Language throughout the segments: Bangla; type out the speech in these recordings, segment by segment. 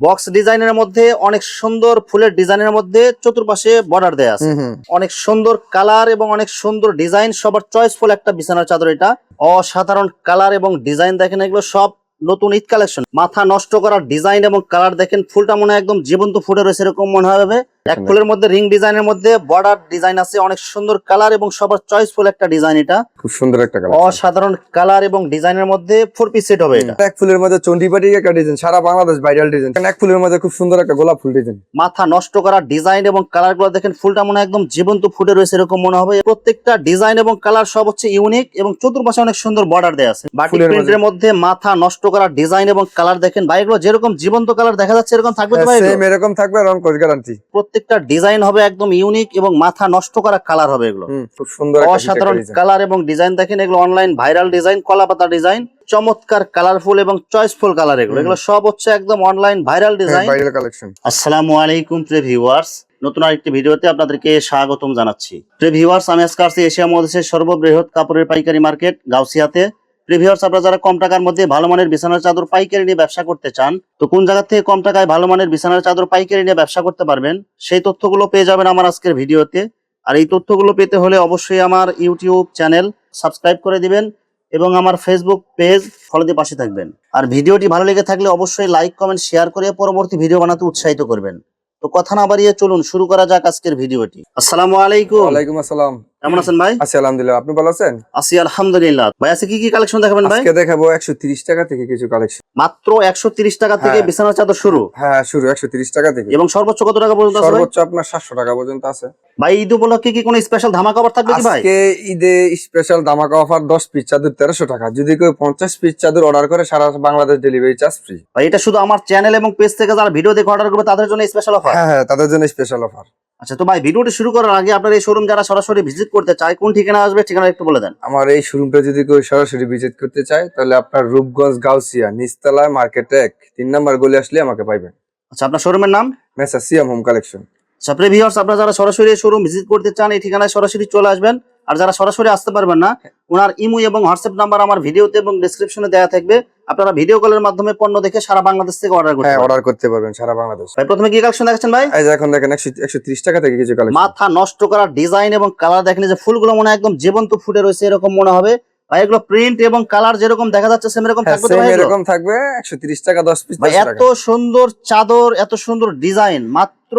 বক্স ডিজাইনের মধ্যে অনেক সুন্দর ফুলের ডিজাইনের মধ্যে চতুর্পাশে বর্ডার দেয়া আছে। অনেক সুন্দর কালার এবং অনেক সুন্দর ডিজাইন সবার চয়েসফুল একটা বিছানার চাদর এটা। অসাধারণ কালার এবং ডিজাইন দেখেন এগুলো সব নতুন ঈদ কালেকশন। মাথা নষ্ট করার ডিজাইন এবং কালার দেখেন ফুলটা মনে হয় একদম জীবন্ত ফুটে রয়েছে এরকম মনে হবে এক ফুলের মধ্যে রিং ডিজাইনের মধ্যে বর্ডার ডিজাইন আছে অনেক সুন্দর কালার এবং সবার চয়েসফুল একটা ডিজাইন এটা। খুব সুন্দর একটা কালার অসাধারণ কালার এবং ডিজাইনের মধ্যে ফোর পিস সেট হবে এটা। এক ফুলের মধ্যে চন্ডিপাটি একটা ডিজাইন সারা বাংলাদেশ ভাইরাল ডিজাইন এক ফুলের মধ্যে খুব সুন্দর একটা গোলাপ ফুল ডিজাইন মাথা নষ্ট করা ডিজাইন এবং কালারগুলো দেখেন ফুলটা মনে একদম জীবন্ত ফুটে রয়েছে এরকম মনে হবে। প্রত্যেকটা ডিজাইন এবং কালার সব হচ্ছে ইউনিক এবং চতুর্পাশে অনেক সুন্দর বর্ডার দেওয়া আছে। বাটিক প্রিন্টের মধ্যে। মাথা নষ্ট করা ডিজাইন এবং কালার দেখেন। ভাই এগুলো যেরকম জীবন্ত কালার দেখা যাচ্ছে এরকম থাকবে তো ভাই সেম এরকম থাকবে রং কোচ গ্যারান্টি প্রত্যেকটা ডিজাইন হবে একদম ইউনিক এবং মাথা নষ্ট করা কালার হবে এগুলো। খুব সুন্দর অসাধারণ কালার এবং ডিজাইন দেখেন এগুলো অনলাইন ভাইরাল ডিজাইন কলাপাতা ডিজাইন চমৎকার কালারফুল এবং চয়েসফুল কালার এগুলো। এগুলো সব হচ্ছে একদম online viral design viral collection আসসালামু আলাইকুম প্রিয় ভিউয়ার্স নতুন আরেকটি ভিডিওতে আপনাদেরকে স্বাগতম জানাচ্ছি। প্রিয় ভিউয়ার্স আমি আজকে আসছি এশিয়া মহাদেশের সর্ববৃহৎ কাপড়ের পাইকারি মার্কেট গাউসিয়াতে। প্রিয় ভিউয়ার্স আপনারা যারা কম টাকার মধ্যে ভালো মানের বিছানার চাদর, পাইকারি নিয়ে ব্যবসা করতে চান, তো কোন জায়গা থেকে কম টাকায় ভালো মানের বিছানার চাদর, পাইকারি নিয়ে ব্যবসা করতে পারবেন, সেই তথ্যগুলো পেয়ে যাবেন আমার আজকের ভিডিওতে। আর এই তথ্যগুলো পেতে হলে অবশ্যই আমার ইউটিউব চ্যানেল সাবস্ক্রাইব করে দিবেন এবং আমার ফেসবুক পেজ ফলো দিয়ে পাশে থাকবেন। আর ভিডিওটি ভালো লেগে থাকলে অবশ্যই লাইক কমেন্ট শেয়ার করে পরবর্তী ভিডিও বানাতে উৎসাহিত করবেন। তো কথা না বাড়িয়ে চলুন, শুরু করা যাক আজকের ভিডিওটি। আসসালামু আলাইকুম। ওয়ালাইকুম আসসালাম। কেমন আছেন ভাই? আছি আলহামদুলিল্লাহ। আপনি ভালো আছেন? আছি আলহামদুলিল্লাহ। ভাই আছে কি কি কালেকশন দেখাবেন ভাই? আজকে দেখাবো একশো তিরিশ টাকা থেকে কিছু কালেকশন মাত্র একশো তিরিশ টাকা থেকে হ্যাঁ। বিছানার চাদর শুরু। হ্যাঁ শুরু একশো তিরিশ টাকা থেকে। এবং সর্বোচ্চ কত টাকা পর্যন্ত আছে সর্বোচ্চ আপনার সাতশো টাকা পর্যন্ত আছে। ভাই ঈদ উপলক্ষে কি কোনো স্পেশাল ধামাকা অফার থাকবে কি ভাই? আজকে ঈদে স্পেশাল ধামাকা অফার দশ পিস চাদর তেরোশো টাকা। যদি কেউ পঞ্চাশ পিস চাদর অর্ডার করে সারা বাংলাদেশ ডেলিভারি চার্জ ফ্রি ভাই এটা শুধু আমার চ্যানেল এবং পেজ থেকে যারা ভিডিও দেখে অর্ডার করবে তাদের জন্য স্পেশাল অফার হ্যাঁ হ্যাঁ তাদের জন্য স্পেশাল অফার আচ্ছা তো ভাই ভিডিওটি শুরু করার আগে আপনার এই শোরুম যারা সরাসরি ভিজিট করতে চায় কোন ঠিকানা আসবে ঠিকানা একটু বলে দেন। আমার এই শোরুমটা যদি কেউ সরাসরি ভিজিট করতে চায় তাহলে আপনার রূপগঞ্জ গাউসিয়া নিচতলায় মার্কেট এক তিন নাম্বার গলি আসলে আমাকে পাইবেন। আচ্ছা আপনার শোরুমের নাম? মেসা সিয়াম হোম কালেকশন আচ্ছা প্রিয় ভিউয়ার্স আপনারা যারা সরাসরি শোরুম ভিজিট করতে চান এই ঠিকানায় সরাসরি চলে আসবেন। আর যারা সরাসরি আসতে পারবেন না ওনার ইমু এবং হোয়াটসঅ্যাপ নাম্বার আমার ভিডিওতে এবং ডেসক্রিপশনে দেওয়া থাকবে। আপনারা ভিডিও কলের মাধ্যমে পণ্য দেখে সারা বাংলাদেশ থেকে অর্ডার করতে হ্যাঁ অর্ডার করতে পারবেন সারা বাংলাদেশ। ভাই প্রথমে কি কালেকশন দেখাচ্ছেন ভাই? এই যে এখন দেখেন একশো একশো ত্রিশ টাকা থেকে কিছু কালেকশন মাথা নষ্ট করার ডিজাইন এবং কালার দেখেন যে ফুলগুলো মনে হয় একদম জীবন্ত ফুটে রয়েছে এরকম মনে হবে। ভাই এগুলো প্রিন্ট এবং কালার যেরকম দেখা যাচ্ছে সেম এরকম হ্যাঁ থাকবে তো সেম ভাই এরকম থাকবে একশো তিরিশ টাকা দশ পিস ভাই এত সুন্দর চাদর এত সুন্দর ডিজাইন মাত্র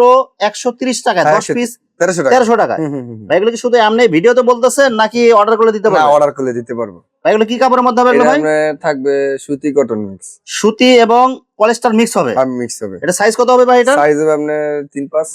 একশো তিরিশ টাকায় হ্যাঁ, দশ পিস তেরোশো টাকা। ভাই এগুলো কি শুধু এমনি ভিডিওতে বলতেছেন নাকি অর্ডার করে দিতে পারব পারবেন? অর্ডার করলে দিতে পারব। ভাই এগুলো কি কাপড়ের মধ্যে হবে ভাই? থাকবে সুতি কটন মিক্স সুতি এবং পলিস্টার মিক্স হবে? মিক্স হবে। এটা সাইজ কত হবে ভাই এটা? সাইজ হবে আপনার তিন পাঁচ।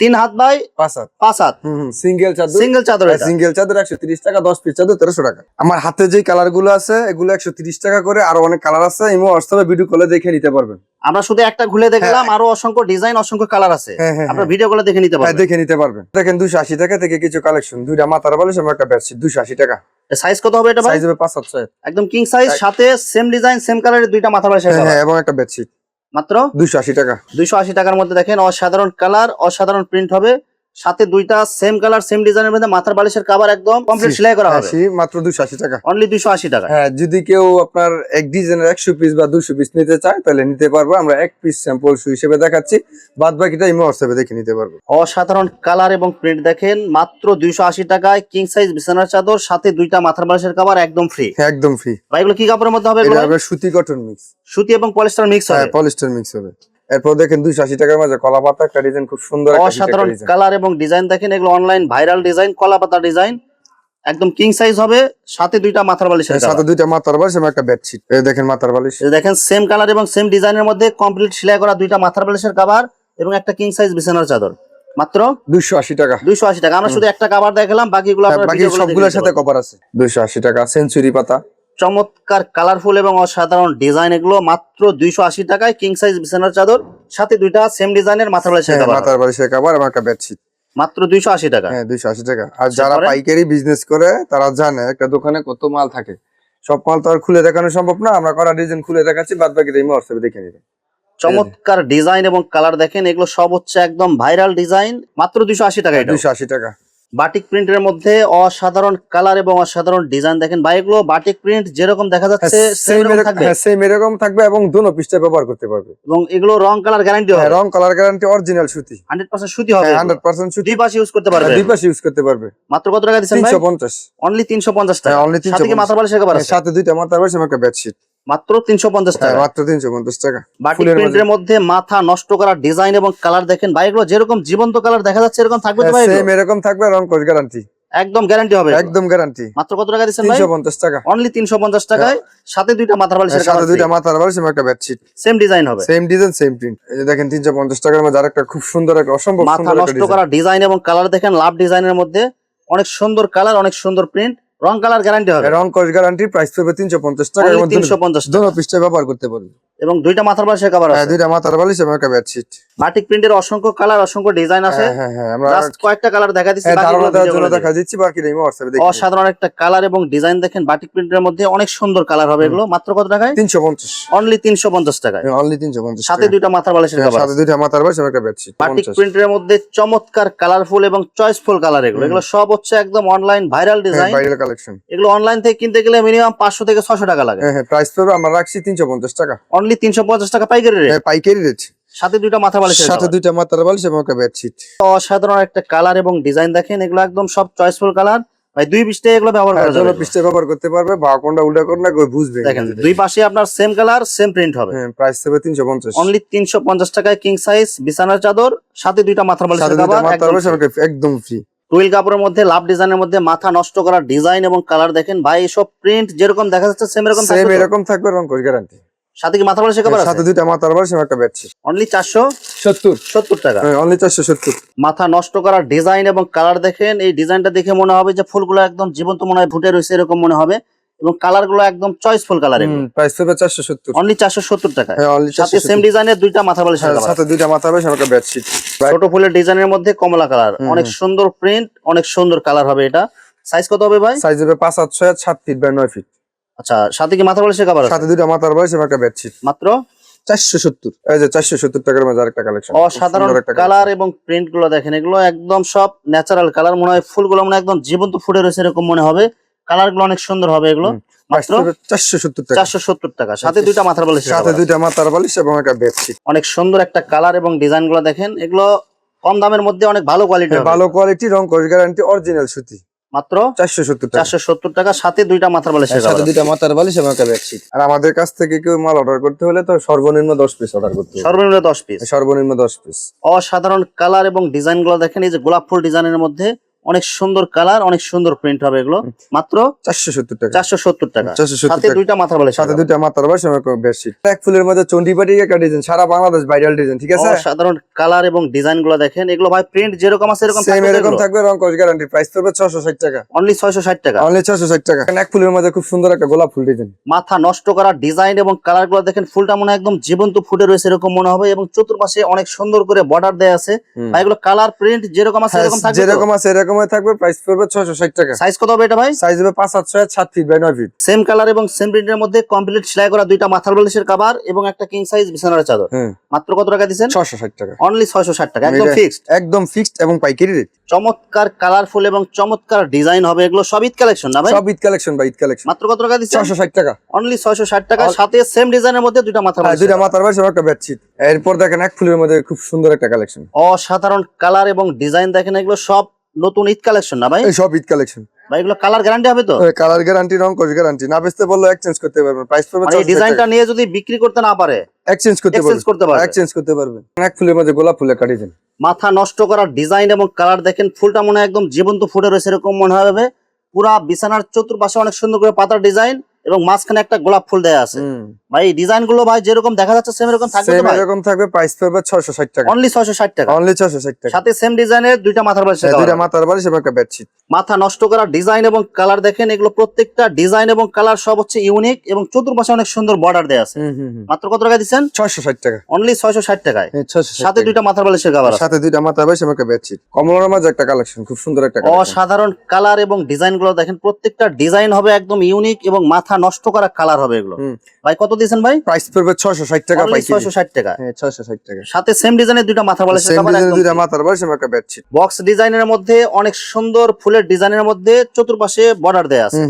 তিন হাত বাই পাঁচ হাত। পাঁচ হাত। সিঙ্গেল চাদর। সিঙ্গেল চাদর সিঙ্গেল চাদর একশো তিরিশ টাকা দশ পিস চাদর তেরোশো টাকা। আমার হাতে যে কালারগুলো আছে এগুলো একশো তিরিশ টাকা করে আরও অনেক কালার আছে ইমো হোয়াটসঅ্যাপে ভিডিও কলে দেখে নিতে পারবেন। আমরা শুধু একটা খুলে দেখলাম আরও অসংখ্য ডিজাইন অসংখ্য কালার আছে। হ্যাঁ হ্যাঁ আপনার ভিডিও করে দেখে নিতে হ্যাঁ পারবেন। দেখে নিতে পারবেন। দেখেন দুশো আশি টাকা থেকে কিছু কালেকশন দুইটা মাথার বালিশ এবং একটা বেডশিট দুশো আশি টাকা। সাইজ কত হবে এটা ভাই? সাইজ হবে পাঁচ সাত একদম কিং সাইজ সাথে সেম ডিজাইন সেম কালারের দুইটা মাথা বালিশ হ্যাঁ হ্যাঁ এবং একটা বেডশিট মাত্র দুইশো আশি টাকা। দুইশো আশি টাকার মধ্যে দেখেন অসাধারণ কালার অসাধারণ প্রিন্ট হবে। সাথে দুইটা সেম কালার সেম ডিজাইনের মধ্যে মাথার বালিশের কাভার একদম কমপ্লিট সেলাই করা হবে। মাত্র দুশো আশি টাকা। অনলি দুইশো আশি টাকা। হ্যাঁ যদি কেউ আপনার এক ডিজাইনের একশো পিস বা দুশো পিস নিতে চায় তাহলে নিতে পারব। আমরা এক পিস স্যাম্পল হিসেবে দেখাচ্ছি। বাদ বাকিটা ইমো হোয়াটসঅ্যাপে দেখে নিতে পারব। অসাধারণ কালার এবং প্রিন্ট দেখেন মাত্র দুইশো আশি টাকায় কিং সাইজ বিছানার চাদর সাথে দুইটা মাথার বালিশের কাভার একদম ফ্রি হ্যাঁ, একদম ফ্রি ভাই এগুলো কি কাপড়ের মধ্যে হবে এটা এগুলো? হবে সুতি কটন মিক্স সুতি এবং পলিস্টার মিক্স হবে। হ্যাঁ পলিস্টার মিক্স হবে। এরপর দেখেন দুইশো আশি টাকার মাঝে কলা পাতা একটা ডিজাইন খুব সুন্দর অসাধারণ কালার এবং ডিজাইন দেখেন এগুলো অনলাইন ভাইরাল ডিজাইন কলা পাতা ডিজাইন একদম কিং সাইজ হবে সাথে দুইটা মাথার বালিশের সাথে দুইটা মাথার বালিশ এবং একটা বেডশিট এই দেখেন মাথার বালিশ। দেখেন সেম কালার এবং সেম ডিজাইনের মধ্যে কমপ্লিট সেলাই করা দুইটা মাথার বালিশের কাভার এবং একটা কিং সাইজ বিছানার চাদর। মাত্র দুইশো আশি টাকা। দুইশো আশি টাকা। আমরা শুধু একটা কাভার দেখালাম বাকিগুলো হ্যাঁ, আপনারা বাকি সবগুলোর সাথে কভার আছে। দুইশো আশি টাকা সেঞ্চুরি পাতা। চমৎকার কালারফুল এবং অসাধারণ ডিজাইন এগুলো মাত্র দুইশো আশি টাকায় কিং সাইজ বিছানার চাদর সাথে দুইটা সেম ডিজাইনের মাথার বালিশের হ্যাঁ, মাথার বালিশের কাভার এবং একটা বেডশিট মাত্র দুইশো আশি টাকা। হ্যাঁ দুইশো আশি টাকা। আর যারা পাইকারি বিজনেস করে তারা জানে একটা দোকানে কত মাল থাকে। সব মাল তো আর খুলে দেখানো সম্ভব না আমরা করা ডিজাইন খুলে দেখাচ্ছি বাদ বাকি ইমো হোয়াটসঅ্যাপে দেখে নিবেন। চমৎকার ডিজাইন এবং কালার দেখেন এগুলো সব হচ্ছে একদম ভাইরাল ডিজাইন মাত্র দুইশো আশি টাকা দুইশো আশি টাকা। বাটিক প্রিন্টের মধ্যে অসাধারণ কালার এবং অসাধারণ ডিজাইন দেখেন। ভাই এগুলো বাটিক প্রিন্ট যেরকম দেখা যাচ্ছে সেম সেম এরকম থাকবে। এবং দুনো পিসটা ব্যবহার করতে পারবে। এবং এগুলো রং কালার গ্যারান্টি হবে। হ্যাঁ, রং কালার গ্যারান্টি অরিজিনাল সুতি। হান্ড্রেড পার্সেন্ট সুতি হবে। হান্ড্রেড পার্সেন্ট সুতি। দুই পাশে ইউজ করতে পারবে। হ্যাঁ, দুই পাশে ইউজ করতে পারবে। মাত্র কত টাকা দিচ্ছেন ভাই? তিনশো পঞ্চাশ। অনলি তিনশো পঞ্চাশ টাকা হ্যাঁ, only সাথে কি 350 মাথা বালিশের কভার আছে? সাথে দুইটা মাথার বালিশ এবং একটা বেডশিট মাত্র তিনশো পঞ্চাশ হ্যাঁ, টাকা। মাত্র তিনশো পঞ্চাশ টাকা। ফুলের প্রিন্টের মধ্যে মাথা নষ্ট করা ডিজাইন এবং কালার দেখেন। ভাই এগুলো যেরকম জীবন্ত কালার দেখা যাচ্ছে এরকম থাকবে তো ভাই সেম এরকম থাকবে রং কোর্স গ্যারান্টি একদম গ্যারান্টি হবে একদম গ্যারান্টি মাত্র কত টাকা দিচ্ছেন ভাই? তিনশো পঞ্চাশ টাকা। অনলি তিনশো পঞ্চাশ টাকায় সাথে দুইটা মাথার বালিশের সাথে দুইটা মাথার বালিশ এবং একটা বেডশিট সেম ডিজাইন হবে। সেম ডিজাইন সেম প্রিন্ট এই যে দেখেন তিনশো পঞ্চাশ টাকার মধ্যে আরেকটা খুব সুন্দর একটা অসম্ভব মাথা সুন্দর একটা নষ্ট করা ডিজাইন এবং কালার দেখেন লাভ ডিজাইনের মধ্যে। অনেক সুন্দর কালার অনেক সুন্দর প্রিন্ট রং কালার গ্যারান্টি হবে। রং কোর্স গ্যারান্টি প্রাইস পড়বে তিনশো পঞ্চাশ টাকা এবং তিনশো পঞ্চাশ দুটো পিসটা ব্যবহার করতে পারবে। এবং দুইটা মাথার বালিশের কভার হ্যাঁ আছে। দুইটা মাথার বালিশ এবং একটা বেডশিট বাটিক প্রিন্টের অসংখ্য কালার অসংখ্য ডিজাইন আছে। হ্যাঁ হ্যাঁ হ্যাঁ জাস্ট কয়েকটা কালার দেখা দিচ্ছি দেখা দিচ্ছি বাকি অসাধারণ একটা কালার এবং ডিজাইন দেখেন বাটিক প্রিন্টের মধ্যে অনেক সুন্দর কালার হবে এগুলো। মাত্র কত টাকায়? তিনশো পঞ্চাশ। অনলি তিনশো পঞ্চাশ টাকায়। অনলি তিনশো পঞ্চাশ সাথে দুইটা মাথার বালিশের কভার সাথে দুইটা মাথার বালিশ একটা বেডশিট বাটিক প্রিন্টের মধ্যে চমৎকার কালারফুল এবং চয়েসফুল কালার এগুলো। এগুলো সব হচ্ছে একদম online viral design viral collection এগুলো অনলাইন থেকে কিনতে গেলে মিনিমাম পাঁচশো থেকে ছশো টাকা লাগে। হ্যাঁ প্রাইস পড়বে আমরা রাখছি তিনশো পঞ্চাশ টাকা। অনলি তিনশো পঞ্চাশ টাকা পাইকারি রেট পাইকারি রেট সাথে দুইটা মাথা বালিশের সাথে দুইটা মাথার বালিশ এবং একটা বেডশিট অসাধারণ একটা কালার এবং ডিজাইন দেখেন এগুলো একদম সব চয়েসফুল কালার ভাই দুই এগুলো ব্যবহার করা যাবে। পিসটা ব্যবহার করতে পারবে বা কোনটা উল্টা কোনটা কেউ বুঝবে। দেখেন দুই পাশে আপনার সেম কালার সেম প্রিন্ট হবে। হ্যাঁ প্রাইস হবে অনলি তিনশো পঞ্চাশ টাকায় কিং সাইজ বিছানার চাদর সাথে দুইটা মাথার বালিশ একদম ফ্রি টুইল কাপড়ের মধ্যে লাভ ডিজাইনের মধ্যে মাথা নষ্ট করা ডিজাইন এবং কালার দেখেন। ভাই এসব প্রিন্ট যেরকম দেখা যাচ্ছে সেম এরকম থাকবে? এরকম থাকবে রং গ্যারান্টি সাথে কি মাথা বালিশের কাভার সাথে দুইটা মাথার বালিশ একটা বেডশিট। অনলি চারশো সত্তর। সত্তর টাকা। অনলি চারশো সত্তর। মাথা নষ্ট করার ডিজাইন এবং কালার দেখেন এই ডিজাইনটা দেখে মনে হবে যে ফুলগুলো একদম জীবন্ত মনে হয় ফুটে রয়েছে এরকম মনে হবে। এবং কালারগুলো একদম চয়েসফুল কালার প্রাইস পড়বে চারশো সত্তর। অনলি চারশো সত্তর টাকা। হ্যাঁ অনলি সাথে সেম ডিজাইনের দুইটা মাথা বালিশের হ্যাঁ, সাথে দুইটা বালিশ একটা বেডশিট ছোট ফুলের ডিজাইনের মধ্যে কমলা কালার অনেক সুন্দর প্রিন্ট অনেক সুন্দর কালার হবে এটা। সাইজ কত হবে ভাই? সাইজ হবে পাঁচ আট ছয় আট, সাত ফিট বাই নয় ফিট আচ্ছা সাথে কি মাথা বালিশের কাভার সাথে দুইটা মাথার বালিশ এবং একটা বেডশিট মাত্র? চারশো সত্তর। এই যে চারশো সত্তর টাকার মধ্যে আরেকটা কালেকশন অসাধারণ কালার এবং প্রিন্টগুলো দেখেন এগুলো একদম সব ন্যাচারাল কালার মনে হয় ফুলগুলো মনে হয় একদম জীবন্ত ফুটে রয়েছে এরকম মনে হবে। কালারগুলো অনেক সুন্দর হবে এগুলো। মাত্র? চারশো সত্তর টাকা। চারশো সত্তর টাকা। সাথে দুইটা মাথার বালিশের সাথে দুইটা মাথার বালিশ এবং একটা বেডশিট অনেক সুন্দর একটা কালার এবং ডিজাইনগুলো দেখেন। এগুলো কম দামের মধ্যে অনেক ভালো কোয়ালিটি ভালো কোয়ালিটি রং কোর্স গ্যারান্টি অরিজিনাল সুতি। মাত্র চারশো সত্তর চারশো সত্তর টাকা সাথে দুইটা মাথার বালিশ সাথে দুইটা মাথার বালিশ এবং একটা বেডশিট আর আমাদের কাছ থেকে কেউ মাল অর্ডার করতে হলে তো সর্বনিম্ন দশ পিস অর্ডার করতে হবে। সর্বনিম্ন দশ পিস সর্বনিম্ন দশ পিস অসাধারণ কালার এবং ডিজাইনগুলো দেখেন এই যে গোলাপ ফুল ডিজাইনের মধ্যে অনেক সুন্দর কালার অনেক সুন্দর প্রিন্ট হবে এগুলো। মাত্র চারশো সত্তর টাকা। চারশো সত্তর টাকা। সাথে দুইটা মাথার বলে সাথে দুইটা মাথার একটা বেডশিট এক ফুলের মধ্যে চন্ডিপাটি একটা ডিজাইন সারা বাংলাদেশ ভাইরাল ডিজাইন ঠিক আছে? সাধারণ কালার এবং ডিজাইনগুলো দেখেন। এগুলো ভাই প্রিন্ট যেরকম আছে এরকম সেম এরকম থাকবে রং কোর্স গ্যারান্টি প্রাইস পড়বে ষাট টাকা। অনলি ছয়শো ষাট টাকা। অনলি ছশো ষাট টাকা। এক ফুলের মধ্যে খুব সুন্দর একটা গোলাপ ফুল ডিজাইন মাথা নষ্ট করা ডিজাইন এবং কালারগুলো দেখেন ফুলটা মনে একদম জীবন্ত ফুটে রয়েছে এরকম মনে হবে এবং চতুর্পাশে অনেক সুন্দর করে বর্ডার দেয়া আছে। ভাই এগুলো কালার প্রিন্ট যেরকম আছে এরকম থাকবে যেরকম আছে এরকমই থাকবে প্রাইস পড়বে ছশো ষাট টাকা। সাইজ কত হবে এটা ভাই? সাইজ হবে পাঁচ সাত ছয় সাত ফিট বাই নয় ফিট সেম কালার এবং সেম প্রিন্টের মধ্যে কমপ্লিট সেলাই করা দুইটা মাথার বালিশের কাভার এবং একটা কিং সাইজ বিছানার চাদর। হ্যাঁ। মাত্র কত টাকা দিচ্ছেন ছশো ষাট টাকা। অনলি ছয়শো ষাট টাকা একদম ফিক্সড একদম ফিক্সড এবং পাইকারি রেট চমৎকার কালারফুল এবং চমৎকার ডিজাইন হবে এগুলো সব ঈদ কালেকশন না ভাই? সব ঈদ কালেকশন বা ঈদ কালেকন মাত্র কত টাকা দিচ্ছেন? ছশো ষাট টাকা। অনলি ছয়শো ষাট টাকা সাথে সেম ডিজাইনের মধ্যে দুইটা মাথার হ্যাঁ বালিশ দুইটা মাথার বালিশ এবং একটা বেডশিট এরপর দেখেন এক ফুলের মধ্যে খুব সুন্দর একটা কালেকশন অসাধারণ কালার এবং ডিজাইন দেখেন এগুলো সব নতুন ঈদ কালেকশন না ভাই? এই সব ঈদ কালেকশন ভাই এগুলো কালার গ্যারান্টি হবে তো? কালার গ্যারান্টি রং গ্যারান্টি না বেচতে বললে এক্সচেঞ্জ করতে পারবেন। প্রাইস পড়বে মানে এই ডিজাইনটা নিয়ে যদি বিক্রি করতে না পারে এক্সচেঞ্জ করতে এক্সচেঞ্জ পারবেন। করতে পারবে। এক্সচেঞ্জ করতে পারবেন। এক ফুলের মধ্যে গোলাপ ফুলের কাটি দেন। মাথা নষ্ট করার ডিজাইন এবং কালার দেখেন ফুলটা মনে হয় একদম জীবন্ত ফুটে রয়েছে এরকম মনে হবে। পুরা বিছানার চতুর্পাশে অনেক সুন্দর করে পাতার ডিজাইন এবং মাঝখানে একটা গোলাপ ফুল দেয়া আছে। ভাই ডিজাইনগুলো ভাই যেরকম দেখা যাচ্ছে সেম এরকম থাকবে সেম এরকম থাকবে প্রাইস পড়বে ছশো ষাট টাকা। অনলি ছয়শো ষাট টাকা। অনলি ছশো ষাট টাকা। সাথে সেম ডিজাইনের দুইটা মাথার বালিশ হ্যাঁ, দুইটা মাথার বালিশ এবং একটা বেডশিট মাথা নষ্ট করার ডিজাইন এবং কালার দেখেন এগুলো প্রত্যেকটা ডিজাইন এবং কালার সব হচ্ছে ইউনিক এবং চতুর্পাশে অনেক সুন্দর বর্ডার দেয়া আছে। মাত্র কত টাকা দিচ্ছেন? ছশো ষাট টাকা। অনলি ছয়শো ষাট টাকায়। সাথে দুইটা মাথার বালিশের কাভার আছে। সাথে দুইটা মাথার বালিশ এবং একটা বেডশিট কমলার মাঝে একটা কালেকশন খুব সুন্দর একটা অসাধারণ কালার এবং ডিজাইনগুলো দেখেন প্রত্যেকটা ডিজাইন হবে একদম ইউনিক এবং মাথা নষ্ট করা কালার হবে এগুলো। ভাই কত দিয়েছেন ভাই? প্রাইস পড়বে ছয়শো ষাট টাকা পাইকারি। ছয়শো ষাট টাকা। হ্যাঁ ছয়শো ষাট টাকা। সাথে সেম ডিজাইনের দুইটা মাথা বালিশের সেম ডিজাইনের দুইটা মাথার বালিশ এবং একটা বেডশিট বক্স ডিজাইনের মধ্যে অনেক সুন্দর ফুলের ডিজাইনের মধ্যে চতুর্পাশে বর্ডার দেয়া আছে।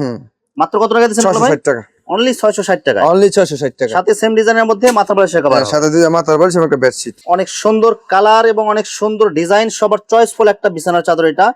মাত্র কত টাকা ছয়শো ভাই? ষাট টাকা। অনলি ছয়শো ষাট টাকা অনলি ছয়শো ষাট টাকা। সাথে সেম ডিজাইনের মধ্যে হ্যাঁ, সাথে মাথার বালিশ এবং একটা বেডশিট অনেক সুন্দর কালার এবং অনেক সুন্দর ডিজাইন সবার চয়েসফুল একটা বিছানার চাদর এটা।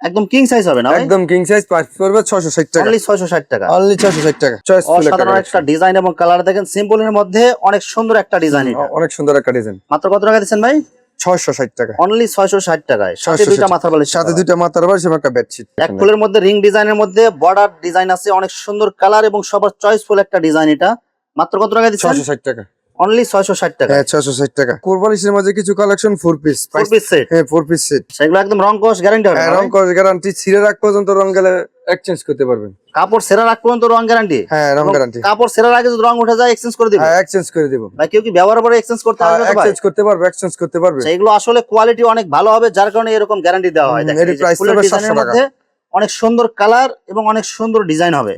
একদম কিং সাইজ হবে না একদম কিং সাইজ প্রাইস পড়বে ছয়শো ষাট টাকা। অনলি ছয়শো ষাট টাকা। অনলি ছয়শো ষাট টাকা চয়েস অসাধারণ একটা ডিজাইন এবং কালার দেখেন সিম্পলের মধ্যে অনেক সুন্দর একটা ডিজাইন এটা। অনেক সুন্দর একটা ডিজাইন মাত্র কত টাকা দিচ্ছেন ভাই? ছয়শো ষাট টাকা। অনলি ছয়শো ষাট টাকায়। সাথে দুইটা মাথার বালিশ সাথে দুইটা মাথার বালিশ এবং একটা বেডশিট এক ফুলের মধ্যে রিং ডিজাইনের মধ্যে বর্ডার ডিজাইন আছে অনেক সুন্দর কালার এবং সবার চয়েসফুল একটা ডিজাইন এটা। মাত্র কত টাকা দিচ্ছেন? ছয়শো ষাট টাকা। অনলি ছয়শো ষাট টাকা। হ্যাঁ ছয়শো ষাট টাকা। কোরবালিশের মাঝে কিছু collection four piece four piece set হ্যাঁ ফোর পিস সেট সেগুলো একদম রং কোশ গ্যারান্টি হবে হ্যাঁ না রং ভাই? গ্যারান্টি ছিঁড়ে রাখ পর্যন্ত রং গেলে এক্সচেঞ্জ করতে পারবেন। কাপড় সেরা রাখ পর্যন্ত রং গ্যারান্টি হ্যাঁ রং গ্যারান্টি কাপড় সেরার আগে যদি রং উঠে যায় এক্সচেঞ্জ করে দিবে? হ্যাঁ এক্সচেঞ্জ করে দিব। ভাই কেউ কি ব্যবহার করে এক্সচেঞ্জ করতে পারবে এক্সচেঞ্জ করতে পারবে এক্সচেঞ্জ করতে পারবে। আচ্ছা, এগুলো আসলে কোয়ালিটি অনেক ভালো হবে যার কারণে এরকম গ্যারান্টি দেওয়া হয়। দেখেন, এই ডিজাইনের 700 টাকা। অনেক সুন্দর কালার এবং অনেক সুন্দর ডিজাইন হবে।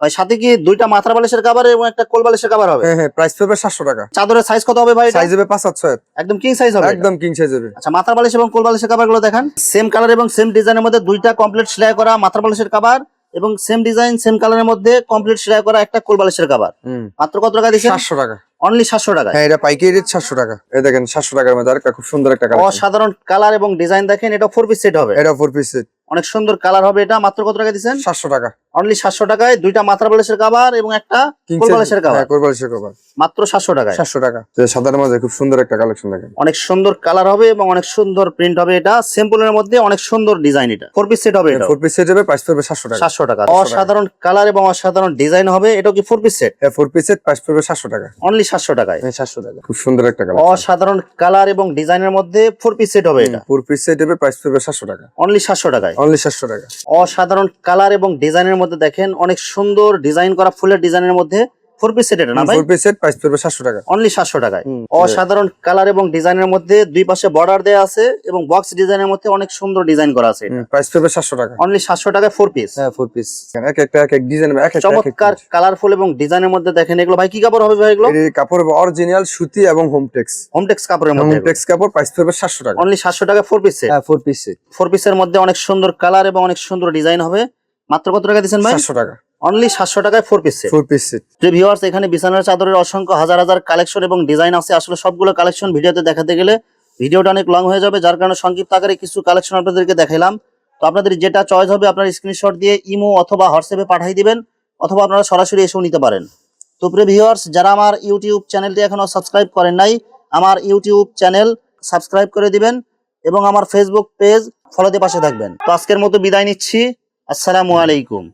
ভাই সাথে কি দুইটা মাথার বালিশের কভার এবং একটা কোল বালিশের কভার হবে? হ্যাঁ প্রাইস পড়বে সাতশো টাকা। চাদরের সাইজ কত হবে ভাই সাইজ হবে পাঁচ সাত ছয় একদম কিং সাইজ হবে একদম কিং সাইজ হবে। আচ্ছা মাথার বালিশ এবং কোল বালিশের কভারগুলো দেখেন। সেম কালার এবং সেম ডিজাইনের মধ্যে দুইটা কমপ্লিট সেলাই করা মাথার বালিশের কভার এবং সেম ডিজাইন সেম কালারের মধ্যে কমপ্লিট সেলাই করা একটা কোল বালিশের কভার মাত্র কত টাকা দিচ্ছেন? সাতশো টাকা। অনলি সাতশো টাকা হ্যাঁ এটা পাইকারি রেট সাতশো টাকা। এই দেখেন সাতশো টাকার মধ্যে আরেকটা খুব সুন্দর একটা কালার অসাধারণ কালার এবং ডিজাইন দেখেন এটা ফোর পিস সেট হবে। এটা ফোর পিস সেট অনেক সুন্দর কালার হবে এটা। মাত্র কত টাকা দিচ্ছেন? সাতশো টাকা। অনলি সাতশো টাকায় দুইটা মাথার বালিশের কভার এবং একটা কিং কোল বালিশের কভার হ্যাঁ কোরবালিশের কভার মাত্র সাতশো টাকায়। সাতশো টাকা। সাদার মাঝে খুব সুন্দর একটা কালেকশন দেখেন। অনেক সুন্দর কালার হবে এবং অনেক সুন্দর প্রিন্ট হবে এটা। সিম্পলের মধ্যে অনেক সুন্দর ডিজাইন এটা। ফোর পিস সেট হবে এটা ফোর পিস সেট হবে প্রাইস পড়বে সাতশো টাকা। সাতশো টাকা। 700 টাকা। অসাধারণ কালার এবং অসাধারণ ডিজাইন হবে। এটাও কি ফোর পিস সেট হ্যাঁ ফোর পিস সেট প্রাইস পড়বে সাতশো টাকা। অনলি সাতশো টাকায়। হ্যাঁ সাতশো টাকা। খুব সুন্দর একটা কালার অসাধারণ কালার এবং ডিজাইনের মধ্যে ফোর পিস সেট হবে এটা। ফোর পিস সেট হবে প্রাইস পড়বে সাতশো টাকা। অনলি সাতশো টাকায়। অনলি সাতশো টাকা। অসাধারণ কালার এবং ডিজাইনের মধ্যে দেখেন অনেক সুন্দর ডিজাইন করা ফুলের ডিজাইনের মধ্যে ফোর পিস সেট এটা না ভাই? ফোর পিস সেট প্রাইস পড়বে সাতশো টাকা। অনলি সাতশো টাকায়। অসাধারণ কালার এবং ডিজাইনের মধ্যে দুই পাশে বর্ডার দেওয়া আছে এবং বক্স ডিজাইনের মধ্যে অনেক সুন্দর ডিজাইন করা আছে প্রাইস পড়বে সাতশো টাকা। অনলি সাতশো টাকায় ফোর পিস হ্যাঁ ফোর পিস এক একটা এক এক ডিজাইন এক একটা এক এক চমৎকার কালারফুল এবং ডিজাইনের মধ্যে দেখেন এগুলো ভাই কি কাপড় হবে ভাই এগুলো? কাপড় অরিজিনাল সুতি এবং হোমটেক্স হোমটেক্স কাপড়ের মধ্যে হোমটেক্স কাপড় প্রাইস পড়বে সাতশো টাকা। অনলি সাতশো টাকা ফোর পিস সেট হ্যাঁ ফোর পিস সেট ফোর পিসের মধ্যে অনেক সুন্দর কালার এবং অনেক সুন্দর ডিজাইন হবে। মাত্র কত টাকা দিচ্ছেন ভাই? সাতশো টাকা। অনলি সাতশো টাকায় ফোর পিস ফোর পিস যে ভিউয়ার্স এখানে বিছানার চাদরের অসংখ্য হাজার হাজার কালেকশন এবং ডিজাইন আছে। আসলে সবগুলো কালেকশন ভিডিওতে দেখাতে গেলে ভিডিওটা অনেক লং হয়ে যাবে। যার কারণে সংক্ষিপ্ত আকারে কিছু কালেকশন আপনাদেরকে দেখাইলাম। তো আপনাদের যেটা চয়েস হবে আপনার স্ক্রিনশট দিয়ে ইমো অথবা হোয়াটসঅ্যাপে পাঠিয়ে দিবেন অথবা আপনারা সরাসরি এসেও নিতে পারেন। তো প্রিয় ভিউয়ার্স যারা আমার ইউটিউব চ্যানেলটি এখনও সাবস্ক্রাইব করেন নাই আমার ইউটিউব চ্যানেল সাবস্ক্রাইব করে দিবেন এবং আমার ফেসবুক পেজ ফলোতে পাশে থাকবেন। তো আজকের মতো বিদায় নিচ্ছি। আসসালামু আলাইকুম।